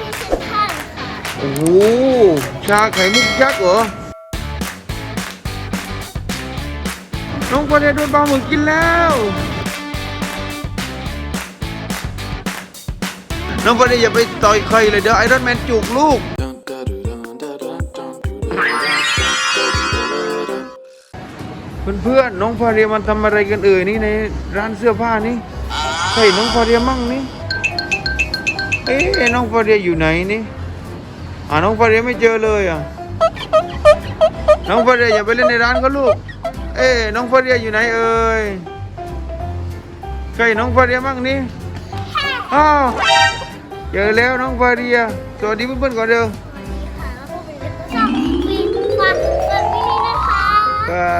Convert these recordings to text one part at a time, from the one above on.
ที่เซ็นทรัลค่ะ โอ้โหชาไข่มุกยักษ์เหรอ น้องพอดีโดนปลาหมึกกินแล้ว น้องพอดีอย่าไปต่อยใครเลยเดี๋ยวไอรอนแมนจุกลูก เพื่อนๆน้องฟาเรียมันทำอะไรกันเอ่ยนี่ในร้านเสื้อผ้านี่ใช่น้องฟาเรียมั่งนี่ เอ๊ะน้องฟาเรียอยู่ไหนนี่อ่าน้องฟาเรียไม่เจอเลยอะน้องฟาเรียอย่าไปเล่นในร้านก็ลูก เอ๊ะน้องฟาเรียอยู่ไหนเอ่ยใช่น้องฟาเรียมั่งนี่อ้าวเจอแล้วน้องฟาเรียสวัสดีเพื่อนๆก่อนเด้อค่ะแล้วก็เป็นชอบวีนฟันแบบนี้นะคะค่ะ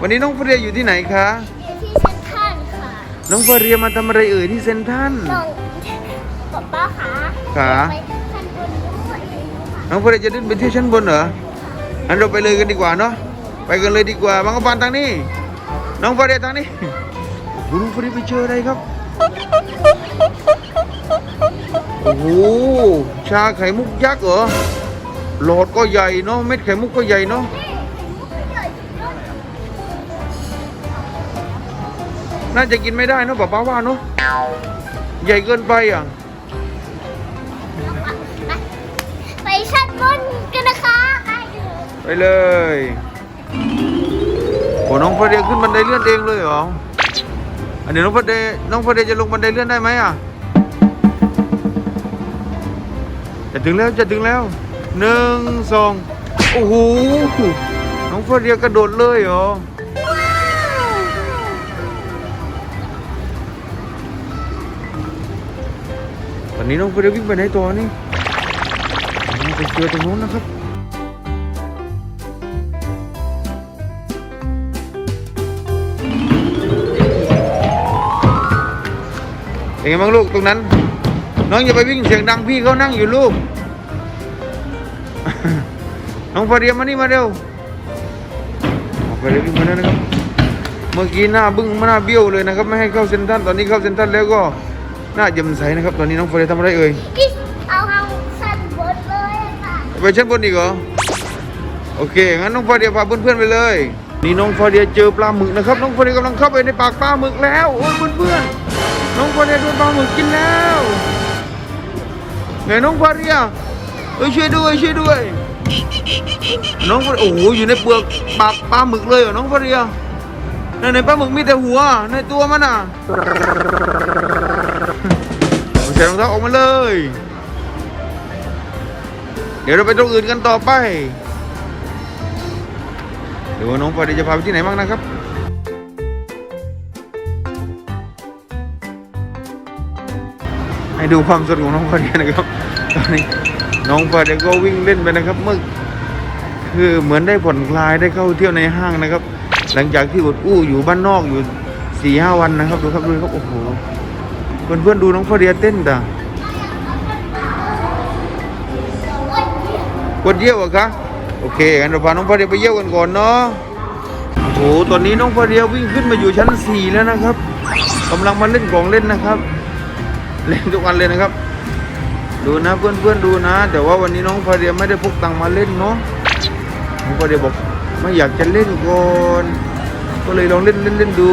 วันนี้น้องฟาเรียอยู่ที่ไหนคะอยู่ที่เซ็นทรัลค่ะ น้องฟาเรียมาทำอะไรเอ่ยที่เซนทรันน้อง ป๊าป้าขาขา ไปชั้นบนด้วยค่ะน้องฟาเรียจะขึ้นไปที่ชั้นบนเหรออันเราไปเลยกันดีกว่าเนาะ ไปกันเลยดีกว่าบางกะปานทางนี้ น้องฟาเรียทางนี้โอ้โหน้องฟาเรียไปเจออะไรครับ โอ้โห ชาไข่มุกยักษ์เหรอ หลอดก็ใหญ่เนาะ เม็ดไข่มุกก็ใหญ่เนาะ น่าจะกินไม่ได้เนาะป้าป้าว่าเนาะ ใหญ่เกินไปอะ ชั้นบนกันนะคะไปเลยไปเลยโอ้น้องฟาเดียขึ้นบันไดเลื่อนเองเลยเหรออันนี้น้องฟาเดยน้องฟาเดียจะลงบันไดเลื่อนได้ไหมอะจะถึงแล้วจะถึงแล้วหนึ่งสองโอ้โหน้องฟาเดียกระโดดเลยเหรอตอนนี้น้องฟาเดียวิ่งไปไหนต่อนี่ ไปเจอตรงโน้นนะครับเป็นไงบ้างลูกตรงนั้น น้องอย่าไปวิ่งเสียงดังพี่เขานั่งอยู่ลูก น้องฟาเรียมานี่มาเร็วน้องฟาเรียวิ่งมาแล้วนะครับ เมื่อกี้หน้าบึ้งหน้าเบี้ยวเลยนะครับ ไม่ให้เข้าเซ็นทรัลตอนนี้เข้าเซ็นทรัลแล้วก็หน้าเยิ้มใสนะครับ ตอนนี้น้องฟาเรียทำอะไรเอ่ย ไปชั้นบนอีกเหรอ โอเค งั้นน้องฟาเดียพาเพื่อนๆไปเลย นี่น้องฟาเดียเจอปลาหมึกนะครับ น้องฟาเดียกำลังเข้าไปในปากปลาหมึกแล้ว โอ้ยเพื่อนๆ น้องฟาเดียโดนปลาหมึกกินแล้วไหนน้องฟาเดียเอ้ยช่วยด้วยช่วยด้วย น้องฟารีโอ้โหอยู่ในเปลือกปากปลาหมึกเลยเหรอน้องฟาเดียในในปลาหมึกมีแต่หัวในตัวมันอะเอาใส่รองเท้าออกมาเลย เดี๋ยวเราไปตรงอื่นกันต่อไป เดี๋ยวน้องฟาดีจะพาไปที่ไหนบ้างนะครับให้ดูความสดของน้องฟาดีนะครับตอนนี้น้องฟาดีก็วิ่งเล่นไปนะครับเมื่อคือเหมือนได้ผ่อนคลายได้เข้าเที่ยวในห้างนะครับ หลังจากที่อดอู้อยู่บ้านนอกอยู่สี่ห้าวันนะครับดูครับดูครับโอ้โหเพื่อนๆดูน้องฟาเดีเต้นแต่ กดเยี่ยวเหรอะคะโอเคงั้นเราพาน้องฟาเดียไปเยี่ยวกันก่อนเนาะโอ้โหตอนนี้น้องฟาเดียวิ่งขึ้นมาอยู่ชั้นสี่แล้วนะครับกำลังมาเล่นของเล่นนะครับ เล่นทุกวันเลยนะครับ ดูนะเพื่อนๆดูนะ แต่ว่าวันนี้น้องฟาเดียไม่ได้พกตังค์มาเล่นเนาะน้องฟาเดียบอกไม่อยากจะเล่นก่อนก็เลยลองเล่นเล่นเล่นดู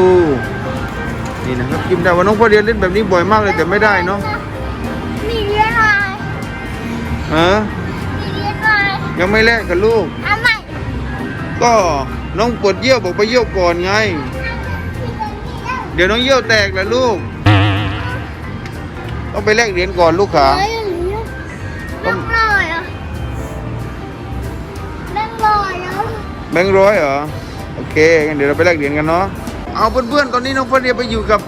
นี่นะครับกิมได้ว่าน้องฟาเดียเล่นแบบนี้บ่อยมากเลยแต่ไม่ได้เนาะมีเรียนอะไรฮะมีเรียนอะไร ยังไม่แลกกับลูกเอาใหม่ก็น้องปวดเยี่ยวบอกไปเยี่ยวก่อนไง เดี๋ยวน้องเยี่ยวแตกแหละลูก ต้องไปแลกเหรียญก่อนลูกขาเฮ้ยแบงค์ร้อยเหรอะแบงค์ร้อยเหรอแบงค์ร้อยเหรอ โอเคงั้นเดี๋ยวเราไปแลกเหรียญกันเนาะ เอาเพื่อนๆ ตอนนี้น้องฟาเดียไปอยู่กับ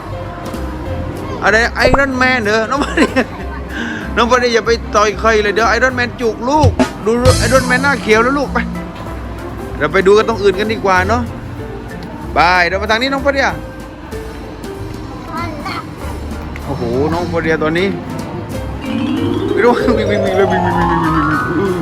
อะไรไอรอนแมนเหรอ น้องฟาเดียน้องฟาเดียอย่าไปต่อยใครเลยเดี๋ยวไอรอนแมนจุกลูก ดูไอรอนแมนหน้าเขียวแล้วลูกไป เราไปดูกันตรงอื่นกันดีกว่าเนาะไปเดี๋ยวมาทางนี้น้องฟอเดียโอ้โห น้องฟอเดียตอนนี้ไม่รู้ว่าวิ่งวิ่งวิ่งเลยวิ่งวิ่งวิ่งวิ่งวิ่งวิ่ง